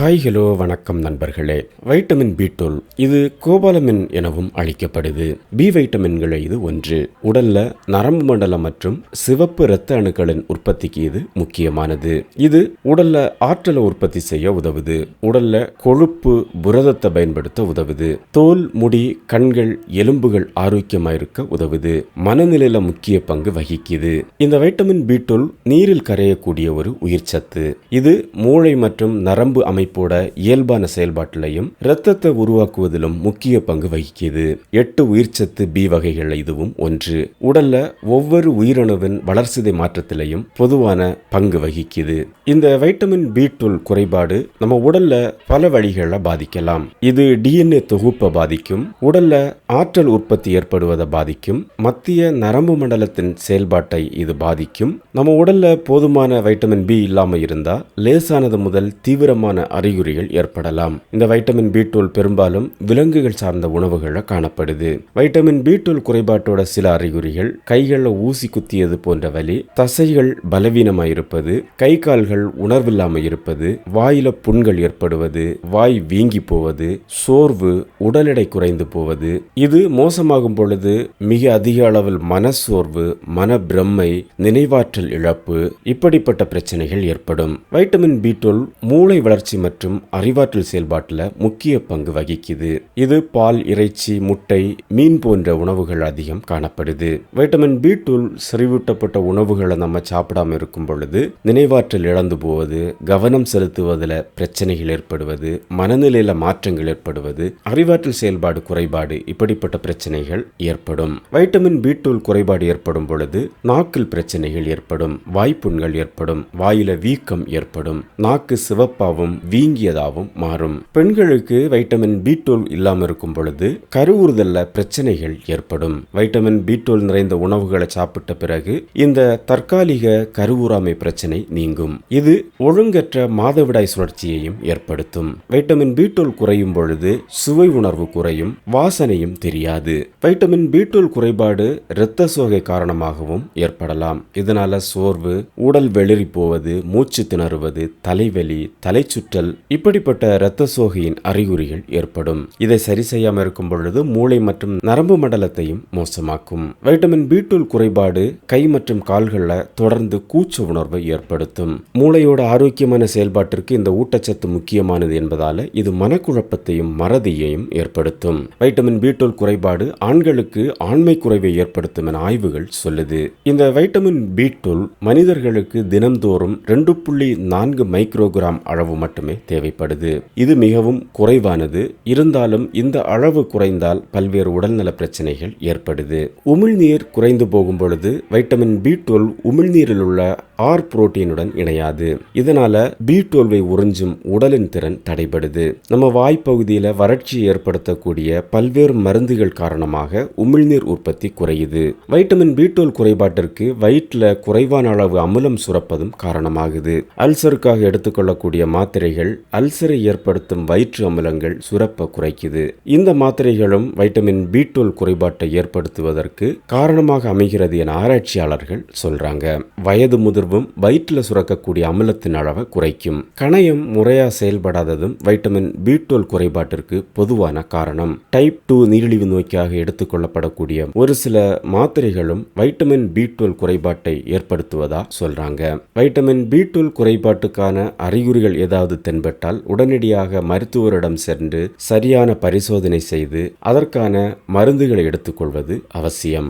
Hi hello வணக்கம் நண்பர்களே. Vitamin B twelve இது கோபாலமின் எனவும் அழைக்கப்படுது பி வைட்டமின்களை இது ஒன்று. உடல்ல நரம்பு மண்டலம் மற்றும் சிவப்பு இரத்த அணுக்களின் உற்பத்திக்கு இது முக்கியமானது. இது உடல்ல ஆற்றலை உற்பத்தி செய்ய உதவுது. உடல்ல கொழுப்பு புரதத்தை பயன்படுத்த உதவுது. தோல் முடி கண்கள் எலும்புகள் ஆரோக்கியமா இருக்க உதவுது. மனநிலையில முக்கிய பங்கு வகிக்குது. இந்த வைட்டமின் பி டுவெல் நீரில் கரையக்கூடிய ஒரு உயிர்ச்சத்து. இது மூளை மற்றும் நரம்பு அமைப்பு அமைப்போட இயல்பான செயல்பாட்டிலையும் இரத்தத்தை உருவாக்குவதிலும் முக்கிய பங்கு வகிக்குது. எட்டு உயிர்ச்சத்து பி வகைகள் இதுவும் ஒன்று. உடல்ல ஒவ்வொரு உயிரணுவின் வளர்சிதை மாற்றத்திலையும் பொதுவான பங்கு வகிக்குது. இந்த வைட்டமின் பி டுவெல் குறைபாடு நம்ம உடல்ல பல வழிகளை பாதிக்கலாம். இது டிஎன்ஏ தொகுப்பை பாதிக்கும் உடல்ல ஆற்றல் உற்பத்தி ஏற்படுவதை பாதிக்கும் மத்திய நரம்பு மண்டலத்தின் செயல்பாட்டை இது பாதிக்கும். நம்ம உடல்ல போதுமான வைட்டமின் பி இல்லாமல் இருந்தா லேசானது முதல் தீவிரமான அறிகுறிகள் ஏற்படலாம். இந்த வைட்டமின் பி டுவெல் பெரும்பாலும் விலங்குகள் சார்ந்த உணவுகளில் காணப்படுது. வைட்டமின் பி டுவெல் குறைபாட்டோட சில அறிகுறிகள் கைகளில் ஊசி குத்தியது போன்ற வலி தசைகள் பலவீனமாக இருப்பது கை கால்கள் உணர்வில்லாமல் இருப்பது வாயில புண்கள் ஏற்படுவது வாய் வீங்கி போவது சோர்வு உடல் எடை குறைந்து போவது. இது மோசமாகும் பொழுது மிக அதிக அளவில் மனசோர்வு மன பிரம்மை நினைவாற்றல் இழப்பு இப்படிப்பட்ட பிரச்சனைகள் ஏற்படும். வைட்டமின் பி டுவெல் மூளை வளர்ச்சி மற்றும் அறிவாற்றல் செயல்பாட்டில் முக்கிய பங்கு வகிக்குது. இது பால் இறைச்சி முட்டை மீன் போன்ற உணவுகள் அதிகம் காணப்படுது. வைட்டமின் பி டூல் செறிவூட்டப்பட்ட உணவுகளை நம்ம சாப்பிடாம இருக்கும் பொழுது நினைவாற்றல் இழந்து போவது கவனம் செலுத்துவதில் பிரச்சனைகள் ஏற்படுவது மனநிலையில மாற்றங்கள் ஏற்படுவது அறிவாற்றல் செயல்பாடு குறைபாடு இப்படிப்பட்ட பிரச்சனைகள் ஏற்படும். வைட்டமின் பி டூல் குறைபாடு ஏற்படும் பொழுது நாக்கில் பிரச்சனைகள் ஏற்படும் வாய்ப்புண்கள் ஏற்படும் வாயில வீக்கம் ஏற்படும் நாக்கு சிவப்பாவும் வீங்கியதாகவும் மாறும். பெண்களுக்கு வைட்டமின் பி டுவெல் இல்லாமல் இருக்கும் பொழுது கருவுறுதல்ல பிரச்சனைகள் ஏற்படும். வைட்டமின் பி டுவெல் நிறைந்த உணவுகளை சாப்பிட்ட பிறகு இந்த தற்காலிக கருவுறாமை பிரச்சனை நீங்கும். இது ஒழுங்கற்ற மாதவிடாய் சுழற்சியையும் ஏற்படுத்தும். வைட்டமின் பி டுவெல் குறையும் பொழுது சுவை உணர்வு குறையும் வாசனையும் தெரியாது. வைட்டமின் பி டுவெல் குறைபாடு இரத்த சோகை காரணமாகவும் ஏற்படலாம். இதனால சோர்வு உடல் வெளிரி போவது மூச்சு திணறுவது தலைவலி தலைச்சுற்றல் இப்படிப்பட்ட இரத்த சோகையின் அறிகுறிகள் ஏற்படும். இதை சரி செய்யாம இருக்கும் பொழுது மூளை மற்றும் நரம்பு மண்டலத்தையும் மோசமாக்கும். வைட்டமின் பி டூல் குறைபாடு கை மற்றும் கால்களில் தொடர்ந்து கூச்ச உணர்வை ஏற்படுத்தும். மூளையோட ஆரோக்கியமான செயல்பாட்டிற்கு இந்த ஊட்டச்சத்து முக்கியமானது என்பதால இது மனக்குழப்பத்தையும் மறதியையும் ஏற்படுத்தும். வைட்டமின் பி டூல் குறைபாடு ஆண்களுக்கு ஆண்மை குறைவை ஏற்படுத்தும் என ஆய்வுகள் சொல்லுது. இந்த வைட்டமின் பி டூல் மனிதர்களுக்கு தினம்தோறும் ரெண்டு புள்ளி நான்கு மைக்ரோகிராம் அளவு மட்டுமே தேவைப்படுது. இது மிகவும் குறைவானது. இருந்தாலும் இந்த அளவு குறைந்தால் பல்வேறு உடல்நல பிரச்சனைகள் ஏற்படுது. உமிழ்நீர் குறைந்து போகும் பொழுது வைட்டமின் பி டுவெல் உமிழ்நீரில் உள்ள ஆர் புரோட்டீனுடன் இணையாது. இதனால பி டுவெல்வை உறிஞ்சும் உடலின் திறன் தடைபடுது. நம்ம வாய்ப்பகுதியில் வறட்சி ஏற்படுத்தக்கூடிய பல்வேறு மருந்துகள் காரணமாக உமிழ்நீர் உற்பத்தி குறையுது. வைட்டமின் பி டுவெல் குறைபாட்டிற்கு வயிற்றில் குறைவான அளவு அமுலம் சுரப்பதும் காரணமாகுது. அல்சருக்காக எடுத்துக்கொள்ளக்கூடிய மாத்திரைகள் அல்சரை ஏற்படுத்தும் வயிற்று அமிலங்கள் சுரப்ப குறைக்குது. இந்த மாத்திரைகளும் வைட்டமின் பி டுவெல் குறைபாட்டை ஏற்படுத்துவதற்கு காரணமாக அமைகிறது என ஆராய்ச்சியாளர்கள் சொல்றாங்க. வயது முதிர்வும் வயிற்றில் சுரக்கக்கூடிய அமிலத்தின் அளவை குறைக்கும். கணையம் முறையா செயல்படாததும் வைட்டமின் பி டுவெல் குறைபாட்டிற்கு பொதுவான காரணம். டைப் டூ நீரிழிவு நோய்க்காக எடுத்துக்கொள்ளப்படக்கூடிய ஒரு சில மாத்திரைகளும் வைட்டமின் பி டுவெல் குறைபாட்டை ஏற்படுத்துவதா சொல்றாங்க. வைட்டமின் பி டுவெல் குறைபாட்டுக்கான அறிகுறிகள் ஏதாவது தென்பட்டால் உடனடியாக மருத்துவரிடம் சென்று சரியான பரிசோதனை செய்து அதற்கான மருந்துகளை எடுத்துக்கொள்வது அவசியம்.